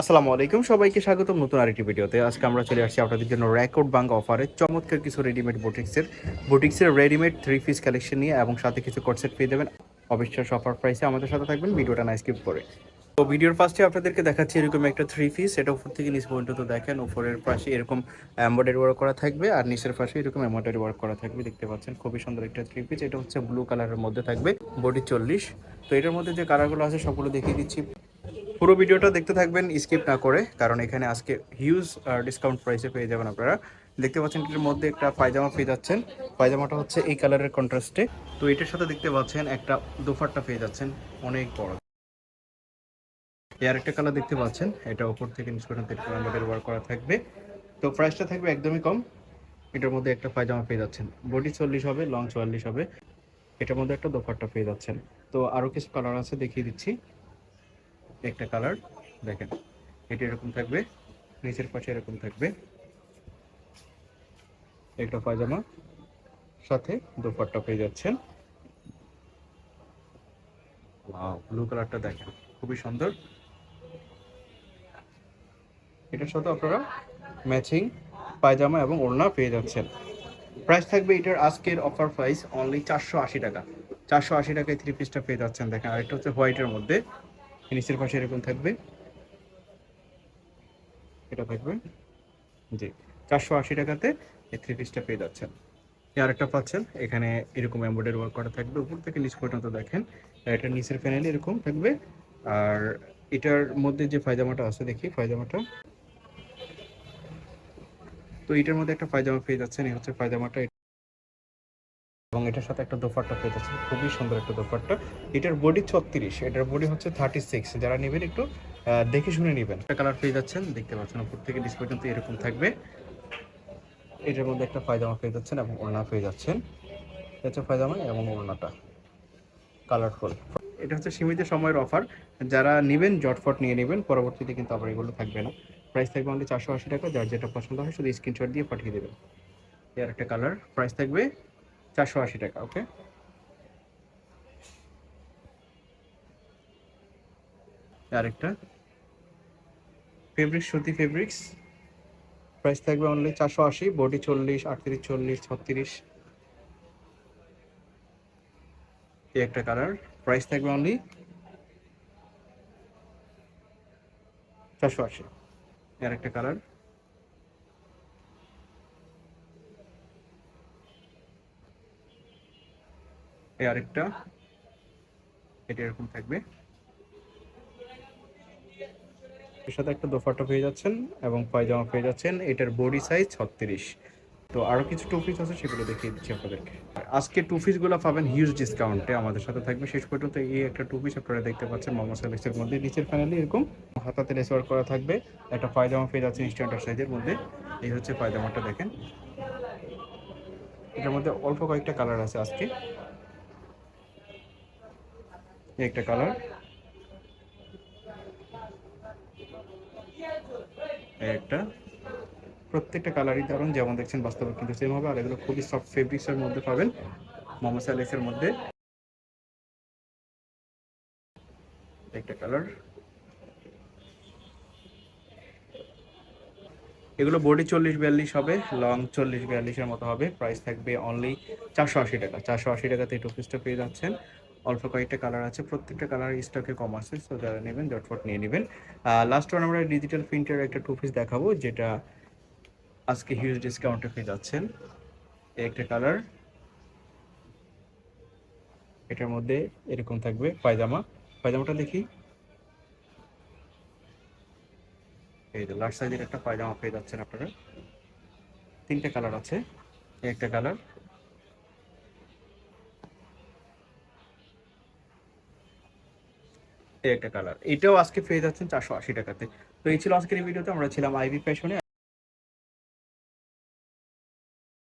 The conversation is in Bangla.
আসসালামু আলাইকুম। সবাইকে স্বাগতম নতুন আরেকটি ভিডিওতে। আজকে আমরা চলে আসছি আপনাদের জন্য রেকর্ড বাঙ্ক অফারে। চমৎকার কিছু রেডিমেড বুটিক্সের বুটিক্সের রেডিমেড থ্রি পিস কালেকশন নিয়ে এবং সাথে কিছু কোর্সেট পেয়ে দেবেন অবিশ্বাস অফার প্রাইসে আমাদের সাথে থাকবেন। ভিডিওটা না স্কিপ করে। তো ভিডিওর ফার্স্টে আপনাদেরকে দেখাচ্ছি এরকম একটা থ্রি পিস এটা উপর থেকে নিচ পর্যন্ত দেখেন, উপরের পাশে এরকম এমব্রয়ডারি ওয়ার্ক করা থাকবে আর নিচের পাশে এরকম এমব্রয়ডারি ওয়ার্ক করা থাকবে। দেখতে পাচ্ছেন, খুবই সুন্দর একটা থ্রি পিস এটা হচ্ছে ব্লু কালারের মধ্যে থাকবে বডি চল্লিশ। তো এটার মধ্যে যে কালারগুলো আছে, সবগুলো দেখিয়ে দিচ্ছি। পুরো ভিডিওটা দেখতে থাকবেন স্কিপ না করে, কারণ এখানে আজকে হিউজ ডিসকাউন্ট প্রাইসে পেয়ে যাবেন আপনারা। দেখতে পাচ্ছেন এটার মধ্যে একটা পায়জামা পেয়ে যাচ্ছেন। পায়জামাটা হচ্ছে এই কালারের কন্ট্রাস্টে তো এটার সাথে দেখতে পাচ্ছেন একটা দোফারটা পেয়ে যাচ্ছেন, অনেক বড়। এর একটা কালার দেখতে পাচ্ছেন, এটা ওপর থেকে নিচ পর্যন্ত করা থাকবে। তো প্রাইসটা থাকবে একদমই কম। এটার মধ্যে একটা পায়জামা পেয়ে যাচ্ছেন। বডি চল্লিশ হবে লং চুয়াল্লিশ হবে। এটার মধ্যে একটা দোফারটা পেয়ে যাচ্ছেন। তো আরও কিছু কালার আছে দেখিয়ে দিচ্ছি। একটা কালার, দেখেন, এটা এরকম থাকবে, নিচের পাশে এরকম থাকবে। একটা পায়জামা, সাথে দুপাট্টা পেয়ে যাচ্ছেন। ব্লু কালারটা দেখেন, খুবই সুন্দর। এটার সাথে আপনারা ম্যাচিং পায়জামা এবং ওড়না পেয়ে যাচ্ছেন। প্রাইস থাকবে এটার আজকের অফার প্রাইস অনলি চারশো আশি টাকা। চারশো আশি টাকায় থ্রি পিসটা পেয়ে যাচ্ছেন, দেখেন, আরেকটা হচ্ছে হোয়াইটের মধ্যে। নিচের পাশে এরকম থাকবে? এটা থাকবে? জি। চারশো আশি টাকাতে এই থ্রি পিসটা পেয়ে যাচ্ছেন। আর একটা পাচ্ছেন। এখানে এরকম এমব্রয়ডারি ওয়ার্ক করা থাকবে। উপর থেকে নিচ পর্যন্ত দেখেন। এটা নিচের প্যানেলে এরকম থাকবে। আর এটার মধ্যে যে পায়জামাটা আছে, দেখি পায়জামাটা। তো এটার মধ্যে একটা পায়জামা পেয়ে যাচ্ছেন। এই হচ্ছে পায়জামাটা। এবং এটার সাথে একটা দোপাট্টা পেয়ে যাচ্ছে খুবই সুন্দর একটা দোপাট্টা। এটার বডি ছত্রিশ, এটার বডি হচ্ছে থার্টি সিক্স যারা নেবেন একটু দেখে শুনে নেবেন। একটা কালার পেয়ে যাচ্ছেন, দেখতে পাচ্ছেন উপর থেকে নিচ পর্যন্ত এরকম থাকবে। এটার মধ্যে একটা পায়জামা পেয়ে যাচ্ছেন এবং ওড়না পেয়ে যাচ্ছেন। এটা হচ্ছে পায়জামা এবং ওড়নাটা। কালারফুল এটা হচ্ছে সীমিত সময়ের অফার যারা নেবেন, জটফট নিয়ে নেবেন, পরবর্তীতে কিন্তু আবার এগুলো থাকবে না। প্রাইস থাকবে আমাদের চারশো আশি টাকা। যার যেটা পছন্দ হয় শুধু স্ক্রিনশট দিয়ে পাঠিয়ে দেবেন। এর একটা কালার প্রাইস থাকবে চারশো আশি টাকা ওকে আরেকটা। ফেব্রিক্স সুতি ফেব্রিক্স প্রাইস থাকবে অনলি চারশো আশি বডি চল্লিশ, আটত্রিশ চল্লিশ, ছত্রিশ। একটা কালার প্রাইস থাকবে অনলি চারশো আশি। আর একটা কালার এই আরেকটা। এটা এরকম থাকবে। এর সাথে একটা দোপাট্টা পেয়ে যাচ্ছেন এবং পায়জামা পেয়ে যাচ্ছেন। এটার বডি সাইজ ছত্রিশ। তো আরও কিছু টু পিস আছে, সেগুলো দেখিয়ে দিচ্ছি আপনাদেরকে। আজকে টু পিসগুলো পাবেন হিউজ ডিসকাউন্টে আমাদের সাথে থাকবে। শেষ পর্যন্ত এই একটা টু পিস আপনারা দেখতে পাচ্ছেন মোহাম্মদ সালেক্সের মধ্যে। নিচের প্যানেলে এরকম হাতাতে লেস করা থাকবে। একটা পায়জামা পেয়ে যাচ্ছেন স্ট্যান্ডার্ড সাইজের মধ্যে। এই হচ্ছে পায়জামাটা, দেখেন। এটার মধ্যে অল্প কয়েকটা কালার আছে আজকে। একটা কালার একটা। প্রত্যেকটা কালারই দারুণ যেমন দেখছেন বাস্তবে কিন্তু সেম হবে, আর এগুলো খুবই সফট ফেব্রিক্সের মধ্যে পাবেন, মোহাম্মদ সালেক্সের মধ্যে। একটা কালার এগুলো বডি চল্লিশ বিয়াল্লিশ হবে লং চল্লিশ বিয়াল্লিশের মতো হবে। প্রাইস থাকবে অনলি চারশো আশি টাকা। চারশো আশি টাকাতে এই টু পিসটা পেয়ে যাচ্ছেন। অল্প কয়েকটা কালার আছে, প্রত্যেকটা কালার স্টকে কম আছে সো যারা নেবেন জটফট নিয়ে নেবেন। লাস্ট ওয়ান আমরা ডিজিটাল প্রিন্টের একটা টু পিস দেখাবো, যেটা আজকে হিউজ ডিসকাউন্টে পেয়ে যাচ্ছেন। একটা কালার এটার মধ্যে এরকম থাকবে, পায়জামা। পায়জামাটা দেখি। এই যে লাস্ট সাইজের একটা পায়জামা পেয়ে যাচ্ছেন আপনারা। তিনটে কালার আছে, একটা কালার একটা কালার এটাও আজকে পেয়ে যাচ্ছেন চারশো আশি টাকাতে। তো এই ছিল আজকের ভিডিওতে। আমরা ছিলাম আইবি ফ্যাশনে